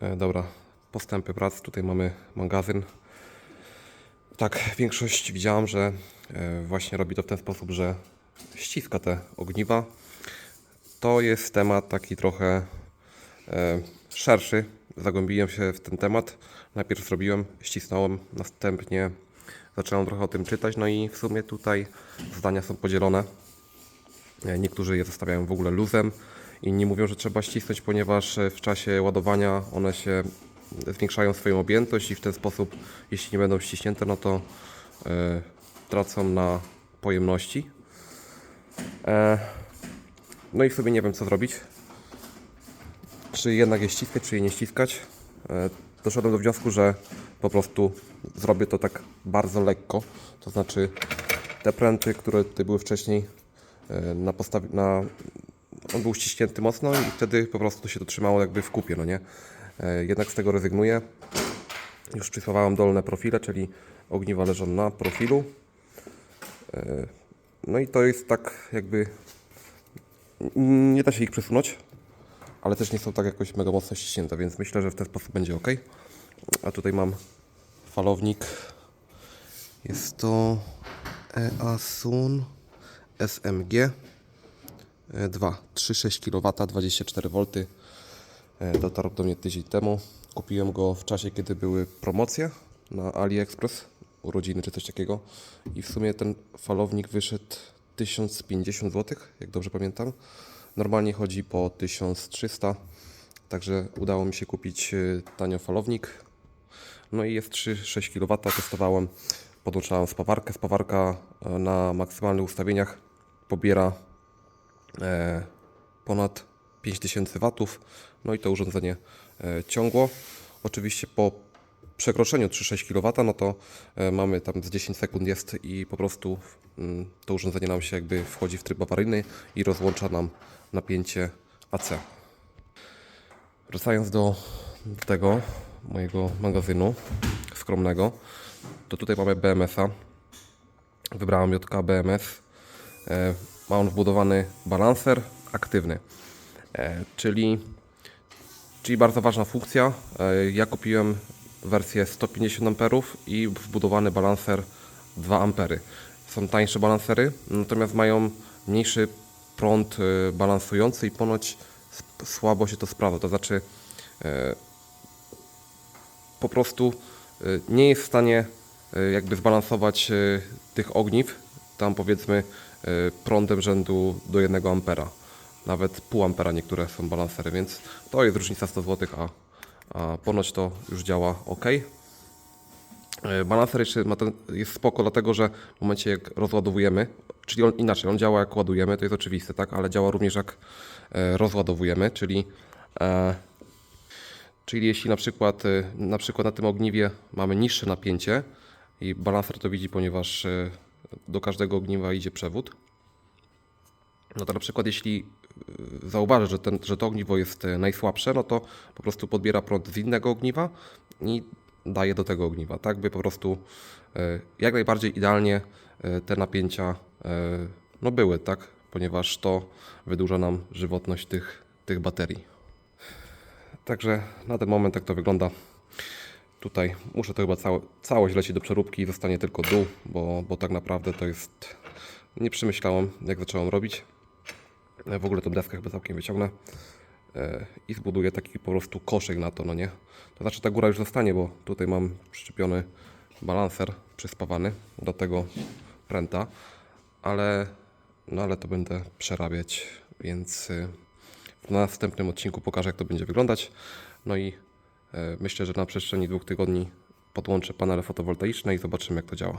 E, dobra, postępy prac. Tutaj mamy magazyn. Tak, większość widziałam, że e, właśnie robi to w ten sposób, że ściska te ogniwa. To jest temat taki trochę e, szerszy. Zagłębiłem się w ten temat. Najpierw zrobiłem, ścisnąłem, następnie zacząłem trochę o tym czytać. No i w sumie tutaj zdania są podzielone. Niektórzy je zostawiają w ogóle luzem, inni mówią, że trzeba ścisnąć, ponieważ e, w czasie ładowania one się zwiększają swoją objętość i w ten sposób, jeśli nie będą ściśnięte, no to e, tracą na pojemności. E, no i sobie nie wiem, co zrobić. Czy jednak je ściskać, czy je nie ściskać. E, doszedłem do wniosku, że po prostu zrobię to tak bardzo lekko. To znaczy te pręty, które tutaj były wcześniej e, na na, on był ściśnięty mocno i wtedy po prostu się to trzymało jakby w kupie, no nie? E, Jednak z tego rezygnuję. Już przysłowałem dolne profile, czyli ogniwa leżą na profilu. E, No i to jest tak jakby nie da się ich przesunąć, ale też nie są tak jakoś mega mocno ściśnięte, więc myślę, że w ten sposób będzie ok. A tutaj mam falownik. Jest to EASUN SMG 2 3,6 kW 24 V. Dotarł do mnie tydzień temu. Kupiłem go w czasie, kiedy były promocje na AliExpress, urodziny czy coś takiego. I w sumie ten falownik wyszedł 1050 zł, jak dobrze pamiętam. Normalnie chodzi po 1300, także udało mi się kupić e, tanio falownik. No i jest 3,6 kW, testowałem, podłączałem spawarkę. Spawarka e, na maksymalnych ustawieniach pobiera ponad 5000 watów. No i to urządzenie e, ciągło. Oczywiście po przekroczeniu 3,6 kW, no to e, mamy tam z 10 sekund jest i po prostu mm, to urządzenie nam się jakby wchodzi w tryb awaryjny i rozłącza nam napięcie AC. Wracając do, do tego mojego magazynu skromnego, to tutaj mamy BMS-a. Wybrałem JK BMS. Ma on wbudowany balanser aktywny, e, czyli, czyli bardzo ważna funkcja. E, Ja kupiłem wersję 150 A i wbudowany balanser 2 A. Są tańsze balansery, natomiast mają mniejszy prąd e, balansujący i ponoć słabo się to sprawdza. To znaczy po prostu nie jest w stanie jakby zbalansować tych ogniw, tam powiedzmy prądem rzędu do 1 ampera. Nawet pół ampera niektóre są balansery, więc to jest różnica 100 zł, a, a ponoć to już działa ok. Y, Balanser jeszcze ten, jest spoko, dlatego że w momencie jak rozładowujemy, czyli on inaczej, on działa jak ładujemy, to jest oczywiste, tak, ale działa również jak e, rozładowujemy, czyli e, Czyli jeśli na przykład, y, na przykład na tym ogniwie mamy niższe napięcie i balancer to widzi, ponieważ y, do każdego ogniwa idzie przewód, no to na przykład jeśli y, zauważy, że, ten, że to ogniwo jest y, najsłabsze, no to po prostu podbiera prąd z innego ogniwa i daje do tego ogniwa, tak by po prostu y, jak najbardziej idealnie te napięcia no były, tak, ponieważ to wydłuża nam żywotność tych, tych baterii. Także na ten moment tak to wygląda. Tutaj muszę to chyba całe, całość leci do przeróbki i zostanie tylko dół, bo, bo tak naprawdę to jest... Nie przemyślałem jak zacząłem robić. E, W ogóle tą deskę chyba całkiem wyciągnę e, i zbuduję taki po prostu koszyk na to, no nie? To znaczy ta góra już zostanie, bo tutaj mam przyczepiony balanser przyspawany do tego pręta, ale, no ale to będę przerabiać, więc y, w następnym odcinku pokażę, jak to będzie wyglądać. No i e, myślę, że na przestrzeni dwóch tygodni podłączę panele fotowoltaiczne i zobaczymy, jak to działa.